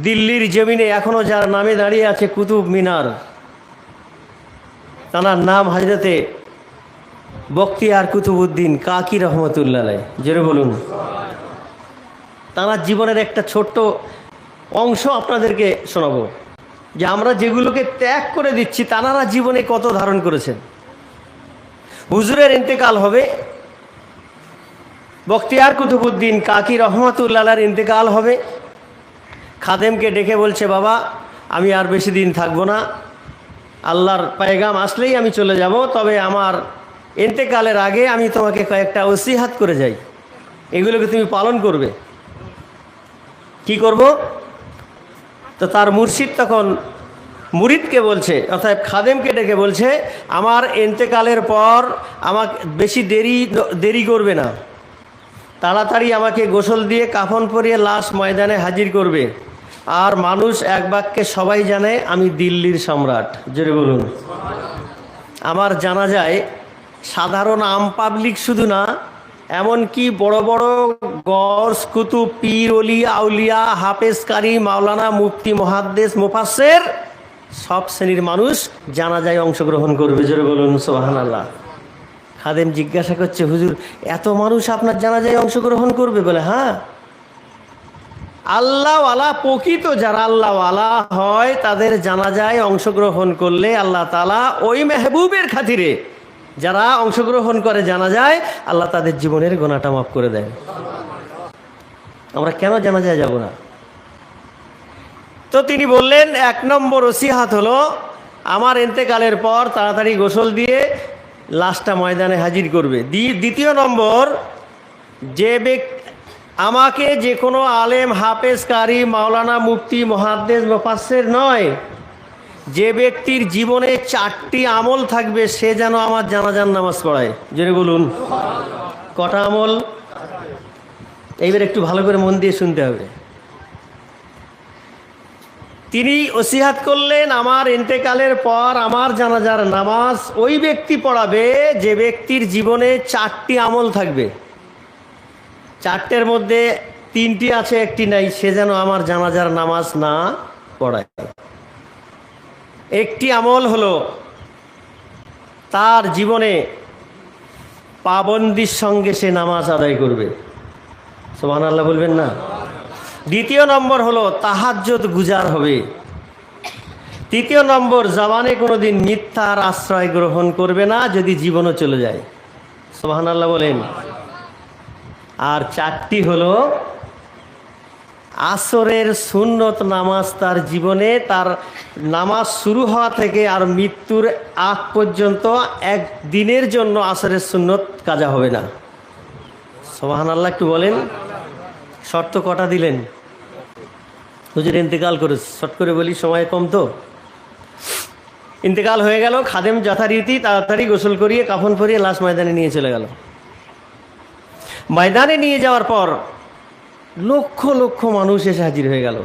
দিল্লির জমিনে এখনও যার নামে দাঁড়িয়ে আছে কুতুব মিনার তার নাম হাজরতে বক্তিয়ার কুতুবুদ্দিন কাকি রহমতুল্লাহ জোরে বলুন। তাঁর জীবনের একটা ছোট্ট অংশ আপনাদেরকে শোনাবো। যে আমরা যেগুলোকে ত্যাগ করে দিচ্ছি, তানারা জীবনে কত ধারণ করেছেন? হুজুরের ইন্তেকাল হবে বক্তিয়ার কুতুবুদ্দিন কাকি রহমতুল্লাহর ইন্তেকাল হবে খাদেমকে ডেকে বলছে, বাবা, আমি আর বেশি দিন থাকব না। আল্লাহর পায়গাম আসলেই আমি চলে যাব, তবে আমার ইন্তেকালের আগে আমি তোমাকে কয়েকটা ওসিহাত করে যাই। এগুলোকে তুমি পালন করবে। কি করব? তো তার মুর্শিদ তখন মুরিদকে বলছে, অর্থাৎ খাদেমকে ডেকে বলছে, আমার ইন্তেকালের পর আমাকে বেশি দেরি দেরি করবে না। তাড়াতাড়ি আমাকে গোসল দিয়ে কাফন পরিয়ে লাশ ময়দানে হাজির করবে। আর মানুষ এক বাক্যে সবাই জানে, আমি দিল্লির সম্রাট। জোরে বলুন। আমার জানা যায়, সাধারণ আম পাবলিক শুধু না, এমনকি বড় বড় গস কুতুব, পীর অলি আউলিয়া হাফেজ কারি মাওলানা, মুফতি মহাদ্দেশ মুফাসের সব শ্রেণির মানুষ জানা যায় অংশগ্রহণ করবে। জোরে বলুন সোহান আল্লাহ খাদেম জিজ্ঞাসা করছে, হুজুর, এত মানুষ আপনার জানা যায় অংশগ্রহণ করবে বলে হ্যাঁ? আল্লাহওয়ালা প্রকৃত যারা আল্লাহওয়ালা হয়, তাদের জানা যায় অংশগ্রহণ করলে আল্লাহ তালা ওই মেহবুবের খাতিরে যারা অংশগ্রহণ করে জানা যায় আল্লাহ তাদের জীবনের গোনাটা মাফ করে দেয়। আমরা কেন জানা যায় যাব না? তো তিনি বললেন, এক নম্বর ওসিহাত হলো, আমার এন্তেকালের পর তাড়াতাড়ি গোসল দিয়ে লাশটা ময়দানে হাজির করবে। দ্বি- দ্বিতীয় নম্বর, যে ব্যক্তি আমাকে যে কোনো আলেম হাফেজ কারি মাওলানা, মুফতি মহাদ্দেশ মোফাসের নয়। যে ব্যক্তির জীবনে চারটি আমল থাকবে, সে যেন আমার জানাজান নামাজ পড়ায়। জেনে বলুন। কটা আমল? এইবার একটু ভালো করে মন দিয়ে শুনতে হবে। তিনি ওসিহাত করলেন, আমার ইন্তেকালের পর আমার জানাজার নামাজ ওই ব্যক্তি পড়াবে, যে ব্যক্তির জীবনে চারটি আমল থাকবে। চারটের মধ্যে তিনটি আছে, একটি নাই। সে যেন আমার জানাজার নামাজ না পড়ায়। একটি আমল হলো তার জীবনে পাবন্দির সঙ্গে সে নামাজ আদায় করবে। সোহান আল্লাহ বলবেন না? দ্বিতীয় নম্বর হলো তাহাজ্জত গুজার হবে। তৃতীয় নম্বর জামানে কোনোদিন মিথ্যার আশ্রয় গ্রহণ করবে না যদি জীবনও চলে যায়। সোহান আল্লাহ বলেন। আর চারটি হলো আসরের সুন্নত নামাজ তার জীবনে, তার নামাজ শুরু হওয়া থেকে আর মৃত্যুর আগ পর্যন্ত এক দিনের জন্য আসরের সুন্নত কাজা হবে না। সোহান আল্লাহ একটু বলেন। শর্ত কটা দিলেন? হুজুর ইন্তেকাল করে শর্ট করে বলি, সময় কম তো। ইন্তেকাল হয়ে গেল, খাদেম যথারীতি তাড়াতাড়ি গোসল করিয়ে কাফন পরিয়ে লাশ ময়দানে নিয়ে চলে গেল। ময়দানে নিয়ে যাওয়ার পর লক্ষ লক্ষ মানুষ এসে হাজির হয়ে গেল।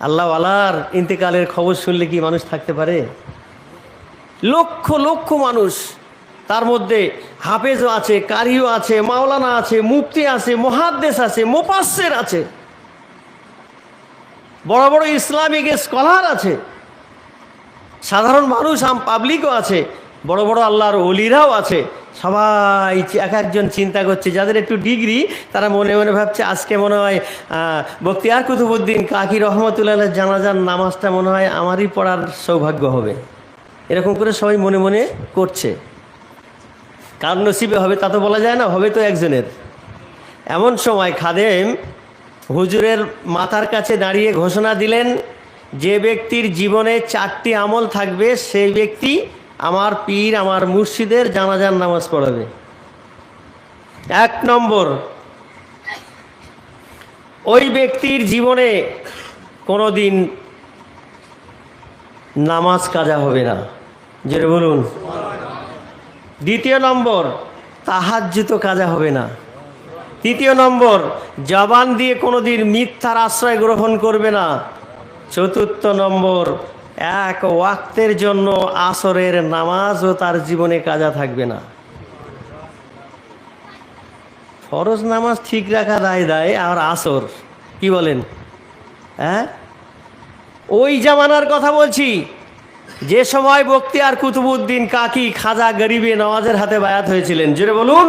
আল্লাহ আলার ইন্তেকালের খবর শুনলে কি মানুষ থাকতে পারে? লক্ষ লক্ষ মানুষ তার মধ্যে হাফেজও আছে, কারিও আছে, মাওলানা আছে, মুফতি আছে, মহাদ্দেশ আছে মোপাস্যের আছে। বড় বড় ইসলামিক স্কলার আছে। সাধারণ মানুষ আম পাবলিকও আছে। বড় বড় আল্লাহর অলিরাও আছে। সবাই এক একজন চিন্তা করছে, যাদের একটু ডিগ্রি, তারা মনে মনে ভাবছে, আজকে মনে হয় বক্তিয়ার কুতুবুদ্দিন কাকি রহমতুল্লাহ জানাজার নামাজটা মনে হয় আমারই পড়ার সৌভাগ্য হবে। এরকম করে সবাই মনে মনে করছে। কার নসিবে হবে তা তো বলা যায় না, হবে তো একজনের। এমন সময় খাদেম হুজুরের মাথার কাছে দাঁড়িয়ে ঘোষণা দিলেন, যে ব্যক্তির জীবনে চারটি আমল থাকবে, সেই ব্যক্তি আমার পীর, আমার মুর্শিদের জানাজার নামাজ পড়াবে। এক নম্বর, ওই ব্যক্তির জীবনে কোনো দিন নামাজ কাজা হবে না। যেটা বলুন। দ্বিতীয় নম্বর তাহাজ্জুত কাজা হবে না। তৃতীয় নম্বর, জবান দিয়ে কোনো দিন মিথ্যার আশ্রয় গ্রহণ করবে না। চতুর্থ নম্বর এক ওয়াক্তের জন্য আসরের নামাজও তার জীবনে কাজা থাকবে না। ফরজ নামাজ ঠিক রাখা দায় দায় আর আসর, কি বলেন? হ্যাঁ? ওই জামানার কথা বলছি, যে সময় বক্তি আর কুতুবুদ্দিন কাকি খাজা গরিবে নওয়াজের হাতে বায়াত হয়েছিলেন, জোরে বলুন।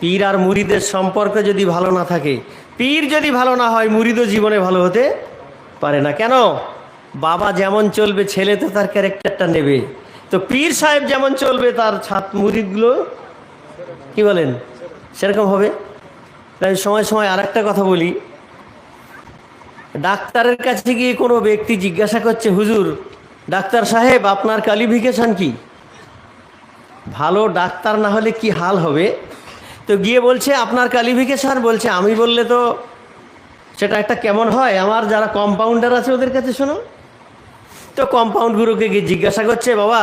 পীর আর মুরিদের সম্পর্ক যদি ভালো না থাকে, পীর যদি ভালো না হয়, মুরিদও জীবনে ভালো হতে পারে না। কেন? বাবা যেমন চলবে, ছেলে তো তার ক্যারেক্টারটা নেবে। তো পীর সাহেব যেমন চলবে, তার ছাত মুরিদগুলো কি বলেন? সেরকম হবে। তাই সময় সময় আর একটা কথা বলি। ডাক্তারের কাছে গিয়ে কোনো ব্যক্তি জিজ্ঞাসা করছে, হুজুর, ডাক্তার সাহেব, আপনার কোয়ালিফিকেশন কি? ভালো ডাক্তার না হলে কি হাল হবে? তো গিয়ে বলছে, আপনার কোয়ালিফিকেশান বলছে, আমি বললে তো সেটা একটা কেমন হয়? আমার যারা কম্পাউন্ডার আছে ওদের কাছে শোনো। তো কম্পাউন্ডগুলোকে গিয়ে জিজ্ঞাসা করছে, বাবা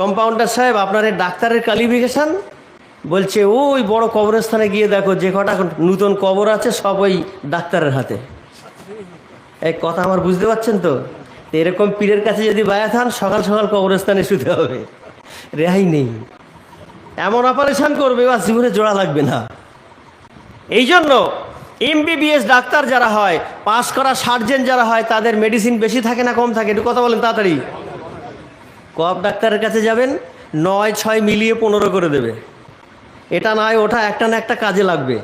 কম্পাউন্ডার সাহেব, আপনার ডাক্তারের কালিফিকেশান বলছে, ওই বড় কবরস্থানে গিয়ে দেখো, যে কটা নূতন কবর আছে, সব ওই ডাক্তারের হাতে। এই কথা আমার বুঝতে পারছেন তো? এরকম পীরের কাছে যদি বায়া থান সকাল সকাল কবরস্থানে শুতে হবে। রেহাই নেই। এমন অপারেশন করবে বা জীবনে জোড়া লাগবে না। এই জন্য এমবিবিএস ডাক্তার যারা হয়, পাস করা সার্জেন যারা হয়, তাদের মেডিসিন বেশি থাকে না, কম থাকে? একটু কথা বলেন তাড়াতাড়ি। কপ ডাক্তারের কাছে যাবেন, নয়, ছয় মিলিয়ে পনেরো করে দেবে। এটা নয় ওটা একটা না একটা কাজে লাগবে।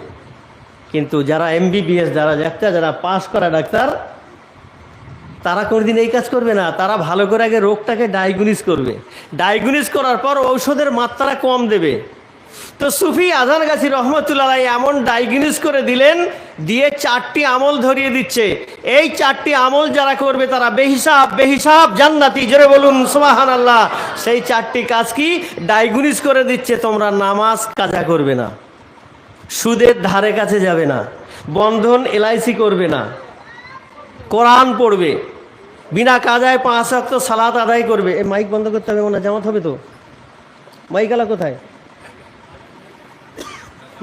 কিন্তু যারা এমবিবিএস যারা ডাক্তার, যারা পাশ করা ডাক্তার, তারা কোনোদিন এই কাজ করবে না। তারা ভালো করে আগে রোগটাকে ডায়াগনিস করবে। ডায়াগনিস করার পর ঔষধের মাত্রা কম দেবে। তো সুফি আধান গাছি রহমতুল্লাহ এমন ডায়াগনিস করে দিলেন দিয়ে চারটি আমল ধরিয়ে দিচ্ছে। এই চারটি আমল যারা করবে তারা বেহিসাব বেহিসাব জান্নাতি জোরে বলুন সুবাহান আল্লাহ সেই চারটি কাজ কি? ডায়াগনিস করে দিচ্ছে তোমরা নামাজ কাজা করবে না। সুদের ধারে কাছে যাবে না। বন্ধন এলআইসি করবে না। কোরআন পড়বে। বিনা কাজায় পাঁচ অক্ত সালাত আদায় করবে। এ মাইক বন্ধ করতে হবে হয়, জামাত হবে তো? মাইকালা কোথায়?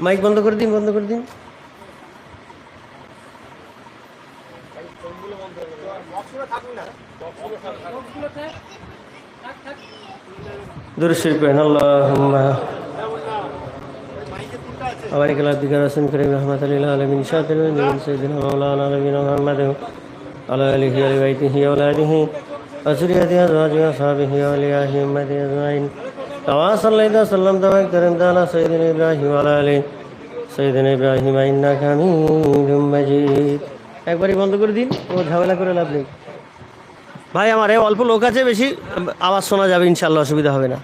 মাইক বন্ধ করে দিন বন্ধ করে দিন দুরুশ্বরী পেন আল্লাহুম্মা আবারিক আল্লাহ দিকার হাসান করিম রহমত আল্লাহ আলমিন শাকিরিন লিন সাইয়্যিদিনা মাওলানা নবীনা মুহাম্মদ আলা আলিহি ওয়া আলিহি ওয়া আলিহি আসরিয়াতি আজওয়াজি ওয়া সাহাবিহি ওয়া আলিহি আজমাইন كما صليت وسلمت وباركت على سيدنا إبراهيم وعلى آل سيدنا إبراهيم إنك حميد مجيد একবারই বন্ধ করে দিন ও ঝামেলা করে লাভ নেই ভাই আমার এই অল্প লোক আছে বেশি আওয়াজ শোনা যাবে ইনশাল্লাহ অসুবিধা হবে না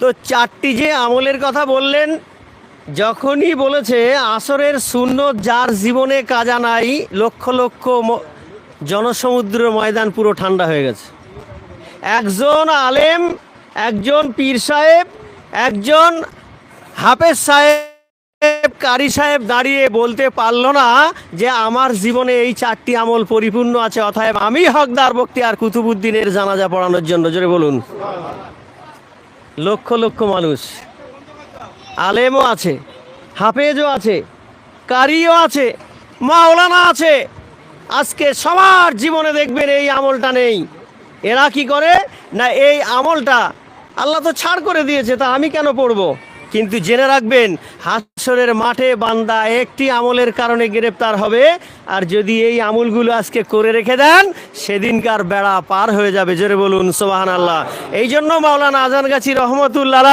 তো চারটি যে আমলের কথা বললেন যখনই বলেছে আসরের শূন্য যার জীবনে কাজা নাই লক্ষ লক্ষ ম- জনসমুদ্র ময়দান পুরো ঠান্ডা হয়ে গেছে একজন আলেম, একজন পীর সাহেব, একজন হাফেজ সাহেব, কারি সাহেব দাঁড়িয়ে বলতে পারল না যে আমার জীবনে এই চারটি আমল পরিপূর্ণ আছে, অতএব আমি হকদার বক্তি আর কুতুবুদ্দিনের জানাজা পড়ানোর জন্য, জোরে বলুন। লক্ষ লক্ষ মানুষ। আলেমও আছে, হাফেজও আছে, কারিও আছে, মাওলানা আছে। আজকে সবার জীবনে দেখবেন এই আমলটা নেই। এরা কি করে? না, এই আমলটা আল্লাহ তো ছাড় করে দিয়েছে, তা আমি কেন পড়ব? কিন্তু জেনে রাখবেন, হাসরের মাঠে বান্দা একটি আমলের কারণে গ্রেপ্তার হবে, আর যদি এই আমলগুলো আজকে করে রেখে দেন, সেদিনকার বেড়া পার হয়ে যাবে। জোরে বলুন সোবাহান আল্লাহ এই জন্য মাওলানা আজান গাছি রহমতুল্লাহ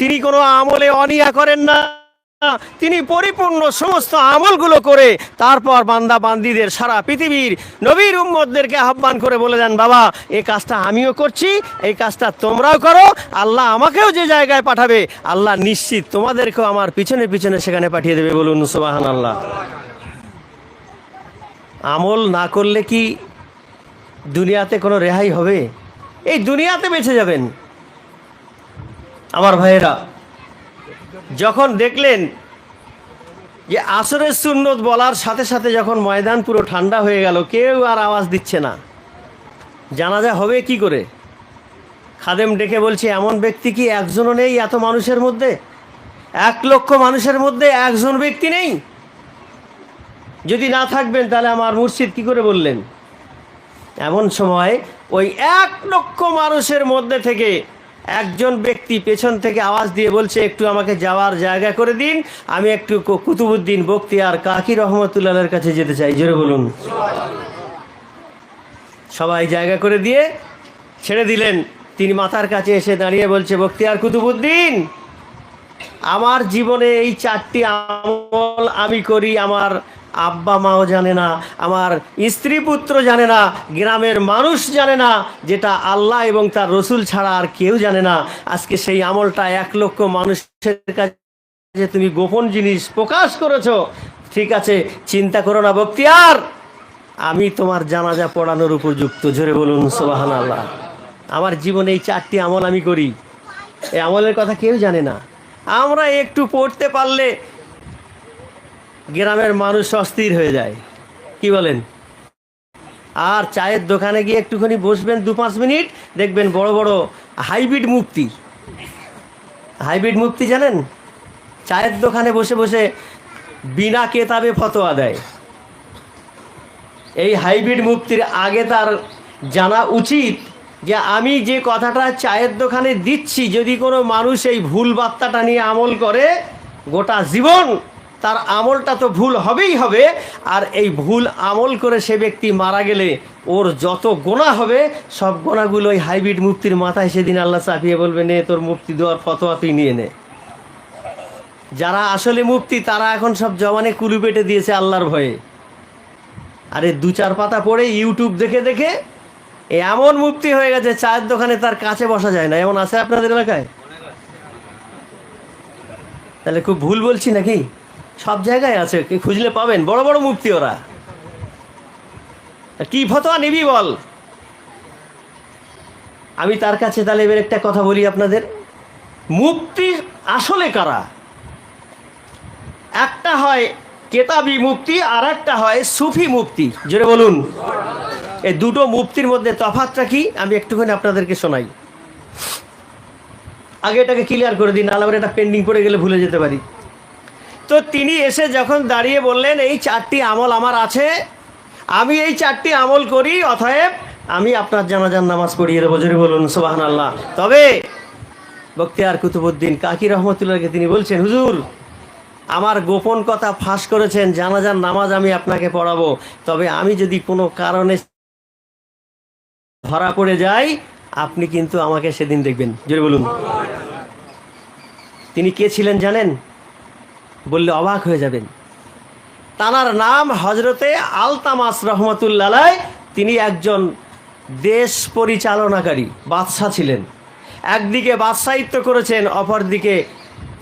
তিনি কোনো আমলে অনিয়া করেন না। তিনি পরিপূর্ণ সমস্ত আমলগুলো করে তারপর বান্দা বান্দিদের সারা পৃথিবীর নবীর উম্মতদেরকে আহ্বান করে বলে দেন, বাবা, এই কাজটা আমিও করছি, এই কাজটা তোমরাও করো, আল্লাহ আমাকেও যে জায়গায় পাঠাবে, আল্লাহ নিশ্চিত তোমাদেরকেও আমার পিছনে পিছনে সেখানে পাঠিয়ে দেবে। বলুন সুবাহান আল্লাহ আমল না করলে কি দুনিয়াতে কোনো রেহাই হবে? এই দুনিয়াতে বেঁচে যাবেন। আমার ভাইয়েরা যখন দেখলেন যে আসরের সুন্নত বলার সাথে সাথে যখন ময়দান পুরো ঠান্ডা হয়ে গেল, কেউ আর আওয়াজ দিচ্ছে না। জানাজা হবে কি করে? খাদেম ডেকে বলছে, এমন ব্যক্তি কি একজনও নেই এত মানুষের মধ্যে? এক লক্ষ মানুষের মধ্যে একজন ব্যক্তি নেই? যদি না থাকবেন, তাহলে আমার মুর্শিদ কি করে বললেন? এমন সময় ওই এক লক্ষ মানুষের মধ্যে থেকে একজন ব্যক্তি পেছন থেকে আওয়াজ দিয়ে বলছে, একটু আমাকে যাওয়ার জায়গা করে দিন। আমি একটু কুতুবুদ্দিন বক্তিয়ার কাকি রহমতুল্লাহের কাছে যেতে চাই। জোরে বলুন। সবাই জায়গা করে দিয়ে ছেড়ে দিলেন। তিনি মাথার কাছে এসে দাঁড়িয়ে বলছে, বক্তিয়ার কুতুবুদ্দিন, আমার জীবনে এই চারটি আমল আমি করি। আমার আব্বা মাও জানে না, আমার স্ত্রী পুত্র জানে না, গ্রামের মানুষ জানে না, যেটা আল্লাহ এবং তার রসুল ছাড়া আর কেউ জানে না। আজকে সেই আমলটা এক লক্ষ মানুষের কাছে তুমি গোপন জিনিস প্রকাশ করেছ। ঠিক আছে, চিন্তা করো না বক্তিয়ার। আমি তোমার জানাজা পড়ানোর উপযুক্ত ঝরে বলুন সোবাহান আল্লাহ আমার জীবনে এই চারটি আমল আমি করি। এই আমলের কথা কেউ জানে না। আমরা একটু পড়তে পারলে গ্রামের মানুষ অস্থির হয়ে যায়। কি বলেন? আর চায়ের দোকানে গিয়ে একটুখানি বসবেন দু পাঁচ মিনিট, দেখবেন বড় বড় হাইব্রিড মুক্তি হাইব্রিড মুক্তি জানেন? চায়ের দোকানে বসে বসে বিনা কেতাবে ফতোয়া দেয়। এই হাইব্রিড মুক্তির আগে তার জানা উচিত যে আমি যে কথাটা চায়ের দোকানে দিচ্ছি, যদি কোনো মানুষ এই ভুল বার্তাটা নিয়ে আমল করে, গোটা জীবন তার আমলটা তো ভুল হবেই হবে, আর এই ভুল আমল করে সে ব্যক্তি মারা গেলে ওর যত গোনা হবে, সব গোনাগুলো ওই হাইব্রিড মুক্তির মাথায় সেদিন আল্লাহ চাপিয়ে বলবে, নে, তোর মুক্তি দেওয়ার ফতোয়া তুই নিয়ে নে। যারা আসলে মুক্তি তারা এখন সব জমানে কুলু পেটে দিয়েছে আল্লাহর ভয়ে। আরে দু চার পাতা পড়ে ইউটিউব দেখে দেখে এমন মুক্তি হয়ে গেছে, চায়ের দোকানে তার কাছে বসা যায় না। এমন আছে আপনাদের এলাকায়? তাহলে খুব ভুল বলছি নাকি? সব জায়গায় আছে খুঁজলে পাবেন? বড় বড় মুক্তি ওরা। কি ফতোয়া নিবি বল? আমি তার কাছে তাহলে এবার একটা কথা বলি আপনাদের। মুক্তি আসলে কারা? একটা হয় কেতাবি মুক্তি আর একটা হয় সুফি মুক্তি। যেটা বলুন। এই দুটো মুক্তির মধ্যে তফাতটা কি? আমি একটুখানি আপনাদেরকে শোনাই। আগে এটাকে ক্লিয়ার করে দিন নাহলে আবার এটা পেন্ডিং পড়ে গেলে ভুলে যেতে পারি। তো তিনি এসে যখন দাঁড়িয়ে বললেন, এই চারটি আমল আমার আছে, আমি এই চারটি আমল করি, অতএব আমি আপনার জানাজান নামাজ পড়িয়ে দেবো। জোরে বলুন সোবাহান আল্লাহ তবে বক্তিয়ার কুতুবুদ্দিন কাকি রহমতুল্লাহকে তিনি বলছেন, হুজুর, আমার গোপন কথা ফাঁস করেছেন, জানাজার নামাজ আমি আপনাকে পড়াবো। তবে আমি যদি কোনো কারণে ধরা পড়ে যাই, আপনি কিন্তু আমাকে সেদিন দেখবেন। জোরে বলুন। তিনি কে ছিলেন জানেন? বললে অবাক হয়ে যাবেন। তানার নাম হজরতে আলতামাস রহমতুল্লাহ তিনি একজন দেশ পরিচালনাকারী, বাদশাহ ছিলেন। একদিকে বাদশাহিত্য করেছেন, অপরদিকে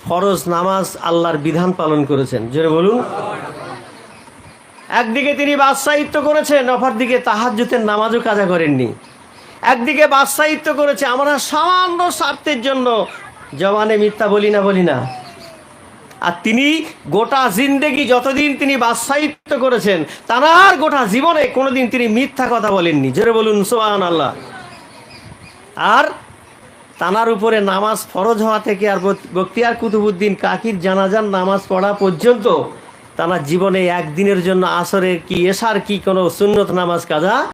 ফরজ নামাজ আল্লাহর বিধান পালন করেছেন। জোরে বলুন। একদিকে তিনি বাদশাহিত্য করেছেন, অপরদিকে তাহাজ্জুতের নামাজও কাজা করেননি। একদিকে বাদশাহিত্য করেছে, আমরা সামান্য স্বার্থের জন্য জবানে মিথ্যা বলি না বলি না। আর তিনি গোটা জিন্দেগি যতদিন তিনি বাদশাহিত্য করেছেন, তার গোটা জীবনে কোনোদিন তিনি মিথ্যা কথা বলেননি। জোরে বলুন সোহান আল্লাহ আর তানার উপরে নামাজ ফরজ হওয়া থেকে আর বক- বক্তিয়ার কুতুবুদ্দিন কাকির জানাজান নামাজ পড়া পর্যন্ত তানার জীবনে একদিনের জন্য আসরের কি, এশার কি কোনো সুন্নত নামাজ কাজা